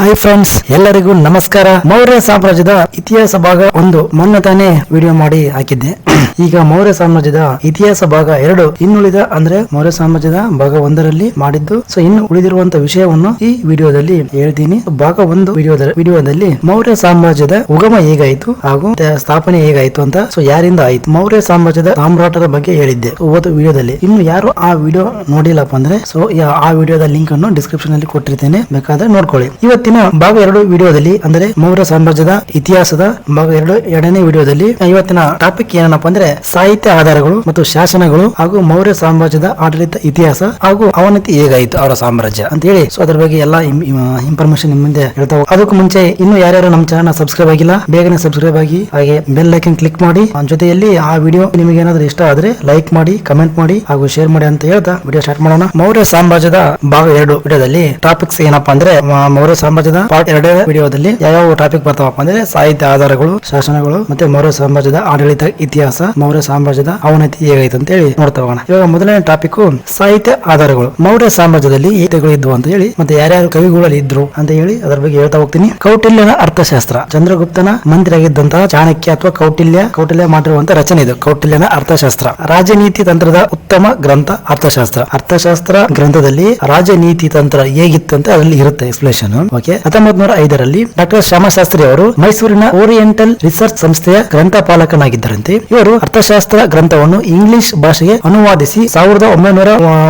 Hi friends ಎಲ್ಲರಿಗೂ ನಮಸ್ಕಾರ. ಮೌರ್ಯ ಸಾಮ್ರಾಜ್ಯದ ಇತಿಹಾಸ ಭಾಗ ಒಂದು. ಮೊನ್ನೆ ತಾನೇ ವಿಡಿಯೋ ಮಾಡಿ ಹಾಕಿದ್ದೆ. ಈಗ ಮೌರ್ಯ ಸಾಮ್ರಾಜ್ಯದ ಇತಿಹಾಸ ಭಾಗ ಎರಡು ಇನ್ನುಳಿದ ಅಂದ್ರೆ ಮೌರ್ಯ ಸಾಮ್ರಾಜ್ಯದ ಭಾಗ ಒಂದರಲ್ಲಿ ಮಾಡಿದ್ದು. ಸೊ ಇನ್ನು ಉಳಿದಿರುವಂತ ವಿಷಯವನ್ನು ಈ ವಿಡಿಯೋದಲ್ಲಿ ಹೇಳ್ತೀನಿ. ಭಾಗ ಒಂದು ವಿಡಿಯೋದ, ವಿಡಿಯೋದಲ್ಲಿ ಮೌರ್ಯ ಸಾಮ್ರಾಜ್ಯದ ಉಗಮ ಹೇಗಾಯಿತು ಹಾಗೂ ಸ್ಥಾಪನೆ ಹೇಗಾಯಿತು ಅಂತ. ಸೊ ಯಾರಿಂದ ಆಯ್ತು? ಮೌರ್ಯ ಸಾಮ್ರಾಜ್ಯದ ಸಾಮ್ರಾಟದ ಬಗ್ಗೆ ಹೇಳಿದ್ದೆ ಹೋದ ವಿಡಿಯೋದಲ್ಲಿ. ಇನ್ನು ಯಾರು ಆ ವಿಡಿಯೋ ನೋಡಿಲ್ಲಪ್ಪ ಅಂದ್ರೆ ಸೊ ಆ ವಿಡಿಯೋದ ಲಿಂಕ್ ಅನ್ನು ಡಿಸ್ಕ್ರಿಪ್ಷನ್ ಅಲ್ಲಿ ಕೊಟ್ಟಿರ್ತೇನೆ. ಬೇಕಾದ್ರೆ ನೋಡ್ಕೊಳ್ಳಿ. ಇವತ್ತಿನ ಭಾಗ ಎರಡು ವಿಡಿಯೋದಲ್ಲಿ, ಅಂದ್ರೆ ಮೌರ್ಯ ಸಾಮ್ರಾಜ್ಯದ ಇತಿಹಾಸದ ಭಾಗ ಎರಡು ಎರಡನೇ ವಿಡಿಯೋದಲ್ಲಿ ಇವತ್ತಿನ ಟಾಪಿಕ್ ಏನಪ್ಪ ಅಂದ್ರೆ ಸಾಹಿತ್ಯ ಆಧಾರಗಳು ಮತ್ತು ಶಾಸನಗಳು ಹಾಗೂ ಮೌರ್ಯ ಸಾಮ್ರಾಜ್ಯದ ಆಡಳಿತ ಇತಿಹಾಸ ಹಾಗೂ ಅವನತಿ ಹೇಗಾಯಿತು ಅವರ ಸಾಮ್ರಾಜ್ಯ ಅಂತ ಹೇಳಿ. ಸೊ ಅದರ ಬಗ್ಗೆ ಎಲ್ಲ ಇನ್ಫಾರ್ಮೇಶನ್ ನಿಮ್ಮ ಮುಂದೆ ಹೇಳ್ತಾ ಅದಕ್ಕೂ ಮುಂಚೆ ಇನ್ನು ಯಾರ್ಯಾರು ನಮ್ಮ ಚಾನಲ್ ಸಬ್ಸ್ಕ್ರೈಬ್ ಆಗಿಲ್ಲ, ಬೇಗನೆ ಸಬ್ಸ್ಕ್ರೈಬ್ ಆಗಿ, ಹಾಗೆ ಬೆಲ್ ಐಕನ್ ಕ್ಲಿಕ್ ಮಾಡಿ. ಜೊತೆಯಲ್ಲಿ ಆ ವಿಡಿಯೋ ನಿಮಗೆ ಏನಾದ್ರೂ ಇಷ್ಟ ಆದ್ರೆ ಲೈಕ್ ಮಾಡಿ ಕಮೆಂಟ್ ಮಾಡಿ ಹಾಗೂ ಶೇರ್ ಮಾಡಿ ಅಂತ ಹೇಳ್ತಾ ವಿಡಿಯೋ ಸ್ಟಾರ್ಟ್ ಮಾಡೋಣ. ಮೌರ್ಯ ಸಾಮ್ರಾಜ್ಯದ ಭಾಗ ಎರಡು ವಿಡಿಯೋದಲ್ಲಿ ಟಾಪಿಕ್ಸ್ ಏನಪ್ಪಾ ಅಂದ್ರೆ ಮೌರ್ಯ ಮೌರ್ಯ ಸಾಮ್ರಾಜ್ಯದ ಪಾರ್ಟ್ ಎರಡೇ ವಿಡಿಯೋದಲ್ಲಿ ಯಾವ ಟಾಪಿಕ್ ಬರ್ತಾವಪ್ಪ ಅಂದ್ರೆ ಸಾಹಿತ್ಯ ಆಧಾರಗಳು, ಶಾಸನಗಳು ಮತ್ತೆ ಮೌರ್ಯ ಸಾಮ್ರಾಜ್ಯದ ಆಡಳಿತ ಇತಿಹಾಸ, ಮೌರ್ಯ ಸಾಮ್ರಾಜ್ಯದ ಅವನತಿ ಹೇಗಾಯ್ತು ಅಂತ ಹೇಳಿ ನೋಡ್ತಾ ಹೋಗೋಣ. ಇವಾಗ ಮೊದಲನೇ ಟಾಪಿಕ್ ಸಾಹಿತ್ಯ ಆಧಾರಗಳು. ಮೌರ್ಯ ಸಾಮ್ರಾಜ್ಯದಲ್ಲಿ ಈತೆಗಳು ಇದ್ವು ಅಂತ ಹೇಳಿ ಮತ್ತೆ ಯಾರ್ಯಾರು ಕವಿಗಳಲ್ಲಿ ಇದ್ರು ಅಂತ ಹೇಳಿ ಅದರ ಬಗ್ಗೆ ಹೇಳ್ತಾ ಹೋಗ್ತೀನಿ. ಕೌಟಿಲ್ಯನ ಅರ್ಥಶಾಸ್ತ್ರ. ಚಂದ್ರಗುಪ್ತನ ಮಂತ್ರಿ ಆಗಿದ್ದಂತಹ ಚಾಣಕ್ಯ ಅಥವಾ ಕೌಟಿಲ್ಯ ಕೌಟಿಲ್ಯ ಮಾಡಿರುವಂತಹ ರಚನೆ ಇದು. ಕೌಟಿಲ್ಯನ ಅರ್ಥಶಾಸ್ತ್ರ. ರಾಜನೀತಿ ತಂತ್ರದ ಉತ್ತಮ ಗ್ರಂಥ ಅರ್ಥಶಾಸ್ತ್ರ. ಅರ್ಥಶಾಸ್ತ್ರ ಗ್ರಂಥದಲ್ಲಿ ರಾಜನೀತಿ ತಂತ್ರ ಹೇಗಿತ್ತು ಅಂತ ಅದರಲ್ಲಿ ಇರುತ್ತೆ ಎಕ್ಸ್ಪ್ಲೇಷನ್ ಓಕೆ ಹತ್ತೊಂಬತ್ ನೂರ ಐದರಲ್ಲಿ ಡಾಕ್ಟರ್ ಶ್ಯಾಮಶಾಸ್ತ್ರಿ ಅವರು ಮೈಸೂರಿನ ಓರಿಯೆಂಟಲ್ ರಿಸರ್ಚ್ ಸಂಸ್ಥೆಯ ಗ್ರಂಥಪಾಲಕನಾಗಿದ್ದರಂತೆ. ಇವರು ಅರ್ಥಶಾಸ್ತ್ರ ಗ್ರಂಥವನ್ನು ಇಂಗ್ಲಿಷ್ ಭಾಷೆಗೆ ಅನುವಾದಿಸಿ ಸಾವಿರದ ಒಂಬೈನೂರ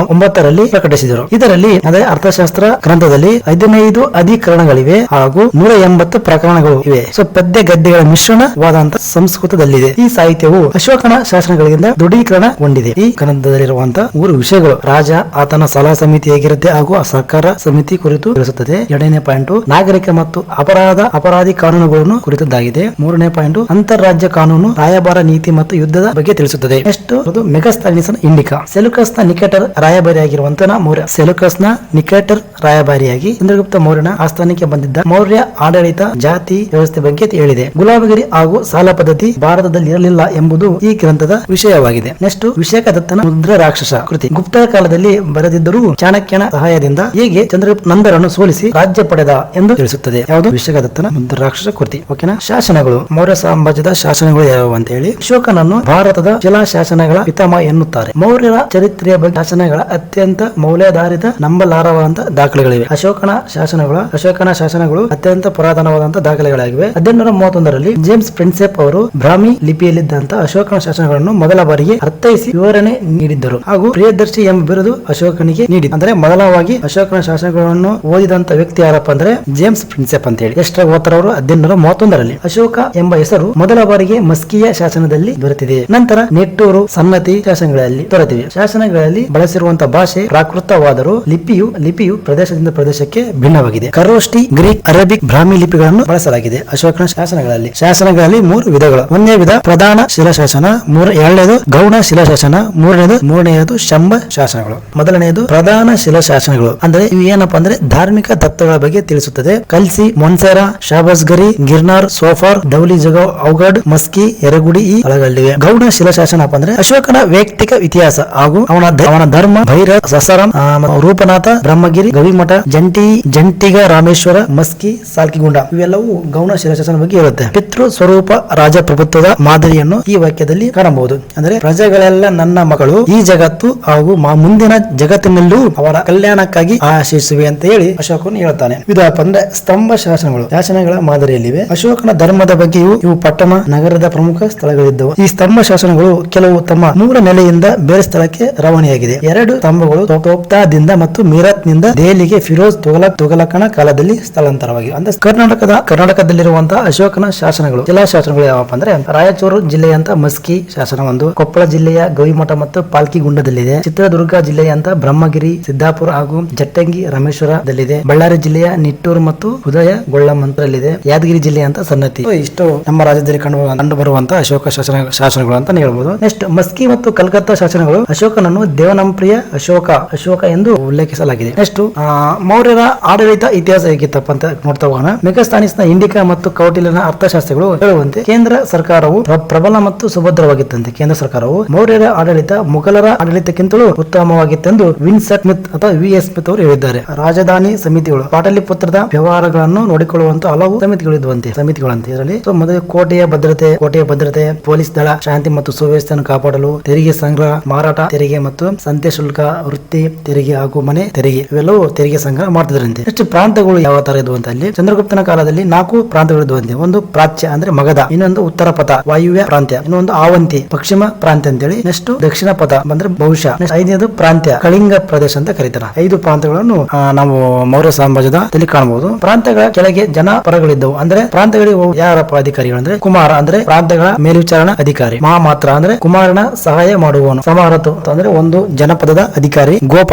ಒಂಬತ್ತರಲ್ಲಿ ಪ್ರಕಟಿಸಿದರು. ಇದರಲ್ಲಿ ಅದೇ ಅರ್ಥಶಾಸ್ತ್ರ ಗ್ರಂಥದಲ್ಲಿ ಹದಿನೈದು ಅಧಿಕರಣಗಳಿವೆ ಹಾಗೂ ನೂರ ಎಂಬತ್ತು ಪ್ರಕರಣಗಳು ಇವೆ. ಸೊ, ಪದ್ಯ ಗದ್ದೆಗಳ ಮಿಶ್ರಣವಾದಂತಹ ಸಂಸ್ಕೃತದಲ್ಲಿದೆ. ಈ ಸಾಹಿತ್ಯವು ಅಶೋಕನ ಶಾಸನಗಳಿಂದ ದೃಢೀಕರಣಗೊಂಡಿದೆ. ಈ ಗ್ರಂಥದಲ್ಲಿರುವಂತಹ ಮೂರು ವಿಷಯಗಳು ರಾಜ, ಆತನ ಸಲಹಾ ಸಮಿತಿ ಹೇಗಿರುತ್ತೆ ಹಾಗೂ ಸರ್ಕಾರ ಸಮಿತಿ ಕುರಿತು ತಿಳಿಸುತ್ತದೆ. ಎರಡನೇ ಪಾಯಿಂಟ್ ನಾಗರಿಕ ಮತ್ತು ಅಪರಾಧ, ಅಪರಾಧಿ ಕಾನೂನುಗಳನ್ನು ಕುರಿತದ್ದಾಗಿದೆ. ಮೂರನೇ ಪಾಯಿಂಟ್ ಅಂತಾರಾಜ್ಯ ಕಾನೂನು, ರಾಯಭಾರ ನೀತಿ ಮತ್ತು ಯುದ್ಧದ ಬಗ್ಗೆ ತಿಳಿಸುತ್ತದೆ. ನೆಕ್ಸ್ಟ್ ಮೆಗಸ್ತಾನಿಸನ್ ಇಂಡಿಕಾ. ಸೆಲುಕಸ್ನ ನಿಕಟರ್ ರಾಯಭಾರಿಯಾಗಿರುವಂತಹ ಮೌರ್ಯ ಸೆಲುಕಸ್ನ ನಿಕಟರ್ ರಾಯಭಾರಿಯಾಗಿ ಚಂದ್ರಗುಪ್ತ ಮೌರ್ಯನ ಆಸ್ಥಾನಕ್ಕೆ ಬಂದಿದ್ದ ಮೌರ್ಯ ಆಡಳಿತ ಜಾತಿ ವ್ಯವಸ್ಥೆ ಬಗ್ಗೆ ಹೇಳಿದೆ. ಗುಲಾಬಗಿರಿ ಹಾಗೂ ಸಾಲ ಪದ್ಧತಿ ಭಾರತದಲ್ಲಿ ಇರಲಿಲ್ಲ ಎಂಬುದು ಈ ಗ್ರಂಥದ ವಿಷಯವಾಗಿದೆ. ನೆಕ್ಸ್ಟ್ ವಿಷಯಕದತ್ತನ ಮುದ್ರ ರಾಕ್ಷಸ ಕೃತಿ. ಗುಪ್ತ ಕಾಲದಲ್ಲಿ ಬರೆದಿದ್ದರೂ ಚಾಣಕ್ಯನ ಸಹಾಯದಿಂದ ಹೇಗೆ ಚಂದ್ರಗುಪ್ತ ನಂದರನ್ನು ಸೋಲಿಸಿ ರಾಜ್ಯ ಪಡೆದ ಎಂದು ತಿಳಿಸುತ್ತದೆ. ಯಾವುದು? ವಿಶೇಖದತ್ತನ ಮುದ್ರ ರಾಕ್ಷಸ ಕೃತಿ. ಓಕೆನಾ? ಶಾಸನಗಳು. ಮೌರ್ಯ ಸಾಮ್ರಾಜ್ಯದ ಶಾಸನಗಳು ಯಾವುವು ಅಂತ ಹೇಳಿ ಅಶೋಕನನ್ನು ಭಾರತದ ಶಿಲಾ ಶಾಸನಗಳ ಪಿತಾಮ ಎನ್ನುತ್ತಾರೆ. ಮೌರ್ಯರ ಚರಿತ್ರೆಯ ಬಗ್ಗೆ ಶಾಸನಗಳ ಅತ್ಯಂತ ಮೌಲ್ಯಾಧಾರಿತ ನಂಬಲಾರವಾದಂತ ದಾಖಲೆಗಳಿವೆ. ಅಶೋಕನ ಶಾಸನಗಳು ಅಶೋಕನ ಶಾಸನಗಳು ಅತ್ಯಂತ ಪುರಾತನವಾದಂತಹ ದಾಖಲೆಗಳಾಗಿವೆ. ಹದಿನೆಂಟುನೂರ ಮೂವತ್ತೊಂದರಲ್ಲಿ ಜೇಮ್ಸ್ ಪ್ರಿನ್ಸೆಪ್ ಅವರು ಬ್ರಾಹ್ಮಿ ಲಿಪಿಯಲ್ಲಿದ್ದಂತಹ ಅಶೋಕನ ಶಾಸನಗಳನ್ನು ಮೊದಲ ಬಾರಿಗೆ ಅರ್ಥೈಸಿ ವಿವರಣೆ ನೀಡಿದ್ದರು. ಹಾಗೂ ಪ್ರಿಯದರ್ಶಿ ಎಂಬ ಬಿರುದು ಅಶೋಕನಿಗೆ ನೀಡಿ ಅಂದ್ರೆ ಮೊದಲವಾಗಿ ಅಶೋಕನ ಶಾಸನಗಳನ್ನು ಓದಿದಂತ ವ್ಯಕ್ತಿ ಯಾರಪ್ಪ ಅಂದ್ರೆ ಜೇಮ್ಸ್ ಪ್ರಿನ್ಸೆಪ್ ಅಂತ ಹೇಳಿ ಎಷ್ಟರ ಓದ್ತಾರವರು ಹದಿನೆಂಟುನೂರ ಮೂವತ್ತೊಂದರಲ್ಲಿ. ಅಶೋಕ ಎಂಬ ಹೆಸರು ಮೊದಲ ಬಾರಿಗೆ ಮಸ್ಕಿಯ ಶಾಸನದಲ್ಲಿ ದೊರೆತಿದೆ. ನಂತರ ನೆಟ್ಟೂರು ಸನ್ನತಿ ಶಾಸನಗಳಲ್ಲಿ ದೊರೆತಿವೆ. ಶಾಸನಗಳಲ್ಲಿ ಬಳಸಿರುವಂತಹ ಭಾಷೆ ಪ್ರಾಕೃತವಾದರೂ ಲಿಪಿಯು ಲಿಪಿಯು ಪ್ರದೇಶದಿಂದ ಪ್ರದೇಶಕ್ಕೆ ಭಿನ್ನವಾಗಿದೆ. ಕರೋಷ್ಟಿ ಗ್ರೀಕ್, ಅರೇಬಿಕ್ ಬ್ರಾಹ್ಮಿ ಲಿಪಿಗಳನ್ನು ಬಳಸಲಾಗಿದೆ. ಅಶೋಕನ ಶಾಸನಗಳಲ್ಲಿ. ಶಾಸನಗಳಲ್ಲಿ ಮೂರು ವಿಧಗಳು. ಒಂದೇ ವಿಧ ಪ್ರಧಾನ ಶಿಲಾಶಾಸನ, ಮೂರ, ಎರಡನೇದು ಗೌಣ ಶಿಲಾಶಾಸನ, ಮೂರನೇದು ಮೂರನೆಯದು ಶಂಭ ಶಾಸನಗಳು. ಮೊದಲನೆಯದು ಪ್ರಧಾನ ಶಿಲಾಶಾಸನಗಳು. ಅಂದ್ರೆ ಇವು ಏನಪ್ಪಾ ಅಂದ್ರೆ ಧಾರ್ಮಿಕ ತತ್ವಗಳ ಬಗ್ಗೆ ತಿಳಿಸುತ್ತದೆ. ಕಲ್ಸಿ, ಮೊನ್ಸೆರಾ, ಶಾಬಸ್ಗರಿ, ಗಿರ್ನಾರ್, ಸೋಫಾರ್, ಡೌಲಿ ಜಗೋ ಔಗಡ್, ಮಸ್ಕಿ, ಎರಗುಡಿ ಈ ಸ್ಥಳಗಳಿವೆ ಗೌಣ ಶಿಲಾಶಾಸನ ಅಂದ್ರೆ ಅಶೋಕನ ವೈಯಕ್ತಿಕ ಇತಿಹಾಸ ಹಾಗೂ ಅವನ ಅವನ ಧರ್ಮ ಭೈರ ಸಸರಂ ರೂಪನಾಥ, ಬ್ರಹ್ಮಗಿರಿ ಗವಿಮಠ ಜಂಟಿ, ಜಂಟಿಗ ರಾಮೇಶ್ವರ, ಮಸ್ಕಿ, ಸಾಲ್ಕಿಗುಂಡ ಇವೆಲ್ಲವೂ ಗೌಣ ಶಿಲಾಶಾಸನ ಬಗ್ಗೆ ಇರುತ್ತೆ. ಪಿತೃ ಸ್ವರೂಪ ರಾಜಪ್ರಭುತ್ವದ ಮಾದರಿಯನ್ನು ಈ ವಾಕ್ಯದಲ್ಲಿ ಕಾಣಬಹುದು. ಅಂದ್ರೆ ಪ್ರಜೆಗಳೆಲ್ಲ ನನ್ನ ಮಗಳು, ಈ ಜಗತ್ತು ಹಾಗೂ ಮುಂದಿನ ಜಗತ್ತಿನಲ್ಲೂ ಅವರ ಕಲ್ಯಾಣಕ್ಕಾಗಿ ಆಶಿಸುವೆ ಅಂತ ಹೇಳಿ ಅಶೋಕನು ಹೇಳ್ತಾನೆ ಇದಪ್ಪ ಅಂದ್ರೆ ಸ್ತಂಭ ಶಾಸನಗಳು ಶಾಸನಗಳ ಮಾದರಿಯಲ್ಲಿವೆ. ಅಶೋಕನ ಧರ್ಮದ ಬಗ್ಗೆಯೂ ಇವು ಪಟ್ಟಣ, ನಗರದ ಪ್ರಮುಖ ಸ್ಥಳಗಳಿದ್ದವು. ಈ ಸ್ತಂಭ ಶಾಸನಗಳು ಕೆಲವು ತಮ್ಮ ಮೂಲ ನೆಲೆಯಿಂದ ಬೇರೆ ಸ್ಥಳಕ್ಕೆ ರವಾನೆಯಾಗಿದೆ. ಎರಡು ಸ್ತಂಭಗಳು ತೋಪ್ತಾದಿಂದ ಮತ್ತು ಮೀರತ್ನಿಂದ ದೆಹಲಿಗೆ ಫಿರೋಜ್ ತುಗಲಕ್ ತುಗಲಕನ ಕಾಲದಲ್ಲಿ ಸ್ಥಳಾಂತರವಾಗಿ ಅಂದ್ರೆ ಕರ್ನಾಟಕದ ಕರ್ನಾಟಕದಲ್ಲಿರುವಂತಹ ಅಶೋಕನ ಶಾಸನಗಳು. ಶಿಲಾಶಾಸನಗಳು ಯಾವಪ್ಪ ಅಂದ್ರೆ ರಾಯಚೂರು ಜಿಲ್ಲೆಯಂತ ಮಸ್ಕಿ ಶಾಸನ ಒಂದು, ಕೊಪ್ಪಳ ಜಿಲ್ಲೆಯ ಗವಿಮಠ ಮತ್ತು ಪಾಲ್ಕಿಗುಂಡದಲ್ಲಿದೆ. ಚಿತ್ರದುರ್ಗ ಜಿಲ್ಲೆಯಂತ ಬ್ರಹ್ಮಗಿರಿ, ಸಿದ್ದಾಪುರ ಹಾಗೂ ಜಟ್ಟಂಗಿ ರಮೇಶ್ವರದಲ್ಲಿದೆ. ಬಳ್ಳಾರಿ ಜಿಲ್ಲೆಯ ನಿಟ್ಟೂರು ಮತ್ತು ಉದಯ ಗೊಳ್ಳಮಂತ್ರಲ್ಲಿದೆ ಯಾದಗಿರಿ ಜಿಲ್ಲೆಯಂತ ಸನ್ನತಿ. ಇಷ್ಟು ನಮ್ಮ ರಾಜ್ಯದಲ್ಲಿ ಕಂಡು ಕಂಡು ಬರುವಂತಹ ಅಶೋಕ ಶಾಸನ ಶಾಸನಗಳು ಅಂತ ಹೇಳಬಹುದು ನೆಕ್ಸ್ಟ್, ಮಸ್ಕಿ ಮತ್ತು ಕಲ್ಕತ್ತಾ ಶಾಸನಗಳು ಅಶೋಕನನ್ನು ದೇವನಂಪ್ರಿಯ ಅಶೋಕ ಅಶೋಕ ಎಂದು ಉಲ್ಲೇಖಿಸಲಾಗಿದೆ. ನೆಕ್ಸ್ಟ್ ಮೌರ್ಯರ ಆಡಳಿತ ಇತಿಹಾಸ ಹೇಗಿತ್ತಪ್ಪ ಅಂತ ನೋಡ್ತಾ ಹೋಗೋಣ. ಮೆಗಾಸ್ತಾನಿಸ್ನ ಇಂಡಿಕಾ ಮತ್ತು ಕೌಟಿಲ್ಯನ ಅರ್ಥಶಾಸ್ತ್ರಗಳು ಹೇಳುವಂತೆ ಕೇಂದ್ರ ಸರ್ಕಾರವು ಪ್ರಬಲ ಮತ್ತು ಸುಭದ್ರವಾಗಿತ್ತಂತೆ. ಕೇಂದ್ರ ಸರ್ಕಾರವು ಮೌರ್ಯರ ಆಡಳಿತ ಮುಘಲರ ಆಡಳಿತಕ್ಕಿಂತಲೂ ಉತ್ತಮವಾಗಿತ್ತೆಂದು ವಿನ್ಸೆಟ್ ಸ್ಮಿತ್ ಅಥವಾ ವಿ ಎಸ್ ಸ್ಮಿತ್ ಅವರು ಹೇಳಿದ್ದಾರೆ. ರಾಜಧಾನಿ ಸಮಿತಿಗಳು, ಪಾಟಲಿಪುತ್ರದ ವ್ಯವಹಾರಗಳನ್ನು ನೋಡಿಕೊಳ್ಳುವಂತ ಹಲವು ಸಮಿತಿಗಳು ಸಮಿತಿಗಳಿದ್ವಂತೆ ಸಮಿತಿಗಳಂತೆ ಇದರಲ್ಲಿ ಮೊದಲು ಕೋಟೆಯ ಭದ್ರತೆ ಕೋಟೆಯ ಭದ್ರತೆ, ಪೊಲೀಸ್ ದಳ, ಶಾಂತಿ ಮತ್ತು ಸುವ್ಯವಸ್ಥೆಯನ್ನು ಕಾಪಾಡಲು, ತೆರಿಗೆ ಸಂಗ್ರಹ, ಮಾರಾಟ, ತೆರಿಗೆ ಮತ್ತು ಸಂತೆ ಶುಲ್ಕ, ವೃತ್ತಿ, ತೆರಿಗೆ ಹಾಗೂ ಮನೆ ತೆರಿಗೆ ಇವೆಲ್ಲವೂ ತೆರಿಗೆ ಸಂಗ್ರಹ ಮಾಡ್ತಿದ್ರಂತೆ. ಎಷ್ಟು ಪ್ರಾಂತಗಳು ಯಾವ ತರ ಅಂತ ಅಲ್ಲಿ? ಚಂದ್ರಗುಪ್ತನ ಕಾಲದಲ್ಲಿ ನಾಲ್ಕು ಪ್ರಾಂತಗಳು ಇದ್ವಂತೆ ಒಂದು ಪ್ರಾಚ್ಯ ಅಂದ್ರೆ ಮಗಧ, ಇನ್ನೊಂದು ಉತ್ತರ ಪಥ, ವಾಯುವ್ಯ ಪ್ರಾಂತ್ಯ, ಇನ್ನೊಂದು ಆವಂತಿ, ಪಶ್ಚಿಮ ಪ್ರಾಂತ್ಯ ಅಂತೇಳಿ ನೆಕ್ಸ್ಟ್ ದಕ್ಷಿಣ ಪಥ ಅಂದ್ರೆ ಬಹುಶಃ ಐದನೇದು ಪ್ರಾಂತ್ಯ, ಕಳಿಂಗ ಪ್ರದೇಶ ಅಂತ ಕರೀತಾರೆ. ಐದು ಪ್ರಾಂತಗಳನ್ನು ನಾವು ಮೌರ್ಯ ಸಾಮ್ರಾಜ್ಯದ ಇಲ್ಲಿ ಕಾಣಬಹುದು ಪ್ರಾಂತಗಳ ಕೆಳಗೆ ಜನಪರಗಳಿದ್ದವು ಅಂದ್ರೆ ಪ್ರಾಂತಗಳಿಗೆ ಯಾರಪ್ಪ ಅಧಿಕಾರಿಗಳು ಅಂದ್ರೆ ಕುಮಾರ ಅಂದ್ರೆ ಪ್ರಾಂತಗಳ ಮೇಲ್ವಿಚಾರಣಾ ಅಧಿಕಾರಿ, ಮಹಾಮಾತ್ರ ಅಂದ್ರೆ ಕುಮಾರನ ಸಹಾಯ ಮಾಡುವವನು, ಸಮಾರತು ಅಂದ್ರೆ ಒಂದು ಜನಪದದ ಅಧಿಕಾರಿ ಗೋಪ.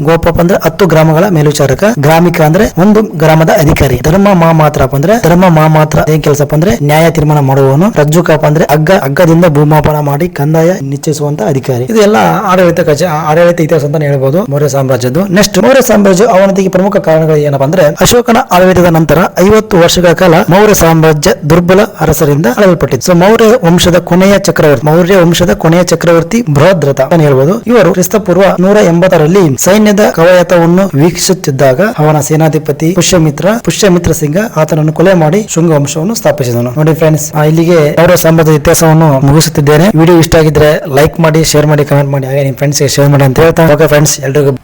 ಗೋಪ ಅಂದ್ರೆ ಹತ್ತು ಗ್ರಾಮಗಳ ಮೇಲ್ವಿಚಾರಕ, ಗ್ರಾಮಿಕ ಅಂದ್ರೆ ಒಂದು ಗ್ರಾಮದ ಅಧಿಕಾರಿ. ಧರ್ಮ ಮಾಮಾತ್ರಪ್ಪ ಅಂದ್ರೆ, ಧರ್ಮ ಮಾ ಮಾತ್ರ ಏನ್ ಕೆಲಸಪ್ಪ ಅಂದ್ರೆ ನ್ಯಾಯ ತೀರ್ಮಾನ ಮಾಡುವವನು. ರಜ್ಜುಕಪ್ಪ ಅಂದ್ರೆ ಅಗ್ಗ ಅಗ್ಗದಿಂದ ಭೂಮಾಪನ ಮಾಡಿ ಕಂದಾಯ ನಿಶ್ಚಯಿಸುವಂತ ಅಧಿಕಾರಿ. ಇದೆಲ್ಲ ಆಡಳಿತ ಕಚ ಆಡಳಿತ ಇತಿಹಾಸ ಅಂತ ಹೇಳ್ಬೋದು ಮೌರ್ಯ ಸಾಮ್ರಾಜ್ಯದ್ದು. ನೆಕ್ಸ್ಟ್ ಮೌರ್ಯ ಸಾಮ್ರಾಜ್ಯ ಅವನತಿಗೆ ಪ್ರಮುಖ ಕಾರಣಗಳು ಏನಪ್ಪ ಅಂದ್ರೆ, ಅಶೋಕನ ಆಡಳಿತದ ನಂತರ ಐವತ್ತು ವರ್ಷಗಳ ಕಾಲ ಮೌರ್ಯ ಸಾಮ್ರಾಜ್ಯ ದುರ್ಬಲ ಅರಸರಿಂದ ಆಳಲ್ಪಟ್ಟಿತ್ತು ಸೊ ಮೌರ್ಯ ವಂಶದ ಕೊನೆಯ ಚಕ್ರವರ್ತಿ, ಮೌರ್ಯ ವಂಶದ ಕೊನೆಯ ಚಕ್ರವರ್ತಿ ಬೃಹದ್ರಥ ಅಂತ ಹೇಳ್ಬೋದು. ಇವರು ಕ್ರಿಸ್ತಪೂರ್ವ ನೂರ ಎಂಬತ್ತರಲ್ಲಿ ಸೈನ್ಯದ ಕವಾಯತವನ್ನು ವೀಕ್ಷಿಸುತ್ತಿದ್ದಾಗ ಅವನ ಸೇನಾಧಿಪತಿ ಪುಷ್ಯಮಿತ್ರ ಪುಷ್ಯಮಿತ್ರ ಸಿಂಗ ಆತನನ್ನು ಕೊಲೆ ಮಾಡಿ ಶೃಂಗ ವಂಶವನ್ನು ಸ್ಥಾಪಿಸಿದನು. ನೋಡಿ ಫ್ರೆಂಡ್ಸ್ ಇಲ್ಲಿಗೆ ಅವರ ಸಂಬಂಧದ ಇತಿಹಾಸವನ್ನು ಮುಗಿಸುತ್ತಿದ್ದೇನೆ. ವಿಡಿಯೋ ಇಷ್ಟ ಆಗಿದ್ರೆ ಲೈಕ್ ಮಾಡಿ ಶೇರ್ ಮಾಡಿ ಕಮೆಂಟ್ ಮಾಡಿ. ಹಾಗೆ ನಿಮ್ಮ ಫ್ರೆಂಡ್ಸ್ಗೆ ಶೇರ್ ಮಾಡಿ ಅಂತ ಹೇಳ್ತಾ ಓಕೆ ಫ್ರೆಂಡ್ಸ್ ಎಲ್ರಿಗೂ.